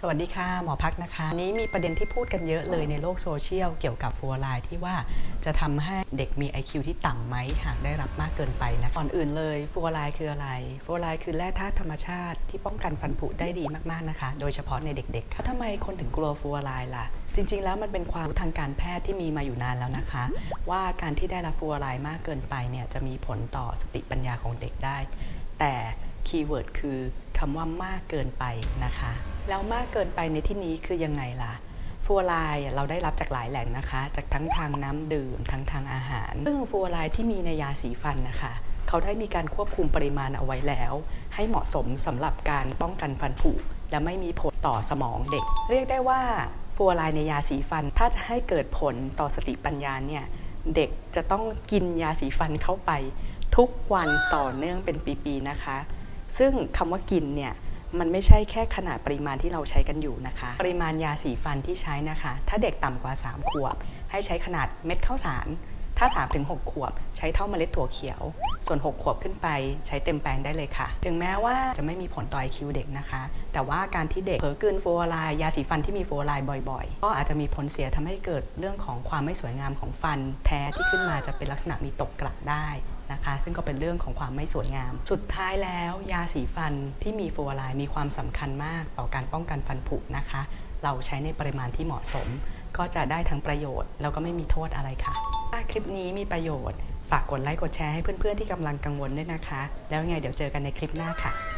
สวัสดีค่ะหมอพักนะคะนี้มีประเด็นที่พูดกันเยอะเลยในโลกโซเชียลเกี่ยวกับฟลูออไรด์ที่ว่าจะทำให้เด็กมี IQ ที่ต่ำไหมหากได้รับมากเกินไปนะก่อนอื่นเลยฟลูออไรด์คืออะไรฟลูออไรด์คือแร่ธาตุธรรมชาติที่ป้องกันฟันผุได้ดีมากๆนะคะ โดยเฉพาะในเด็กๆค่ะทำไมคนถึงกลัวฟลูออไรด์ล่ะ จริง ๆ แล้วมันเป็นความรู้ทางการแพทย์ที่มีมาอยู่นานแล้วนะคะ ว่าการที่ได้รับฟลูออไรด์มากเกินไปเนี่ยจะมีผลต่อสติปัญญาของเด็กได้ แต่คีย์เวิร์ดคือ คำว่ามากเกินไปนะคะ แล้วมากเกินไปในที่นี้คือยังไงล่ะฟลูออไรด์เราได้รับจากหลายแหล่งนะคะ จากทั้งทางน้ำดื่มทั้งทางอาหาร ซึ่งฟลูออไรด์ที่มีในยาสีฟันนะคะ เขาได้มีการควบคุมปริมาณเอาไว้แล้ว ให้เหมาะสมสำหรับการป้องกันฟันผุและไม่มีผลต่อสมองเด็ก เรียกได้ว่าฟลูออไรด์ในยาสีฟันถ้าจะให้เกิดผลต่อสติปัญญาเนี่ยเด็กจะต้องกินยาสีฟันเข้าไป ทุกวันต่อเนื่องเป็นปีๆนะคะ ซึ่งคำว่ากินเนี่ยมันไม่ใช่แค่ขนาดปริมาณที่เราใช้กันอยู่นะคะ ปริมาณยาสีฟันที่ใช้นะคะ ถ้าเด็กต่ำกว่า 3 ขวบ ให้ใช้ขนาดเม็ดข้าวสาร ถ้า 3-6 ขวบ ใช้เท่าเมล็ดถั่วเขียว ส่วน 6 ขวบขึ้นไปใช้เต็มแปลงได้เลยค่ะ ถึงแม้ว่าจะไม่มีผลต่อ IQ เด็กนะคะ แต่ว่าการที่เด็กเผลอกลืนฟลูออไรด์ยาสีฟันที่มีฟลูออไรด์บ่อยๆ ก็อาจจะมีผลเสียทำให้เกิดเรื่องของความไม่สวยงามของฟัน แท้ที่ขึ้นมาจะเป็นลักษณะมีตกกระได้นะคะซึ่งก็เป็นเรื่องของความไม่สวยงาม สุดท้ายแล้วยาสีฟันที่มีฟลูออไรด์มีความสำคัญมากต่อการป้องกันฟันผุนะคะ เราใช้ในปริมาณที่เหมาะสม ก็จะได้ทั้งประโยชน์ แล้วก็ไม่มีโทษอะไรค่ะ ถ้าคลิปนี้มีประโยชน์ ฝากกดไลค์กดแชร์ให้เพื่อนๆที่กำลังกังวลด้วยนะคะ แล้วยังไงเดี๋ยวเจอกันในคลิปหน้าค่ะ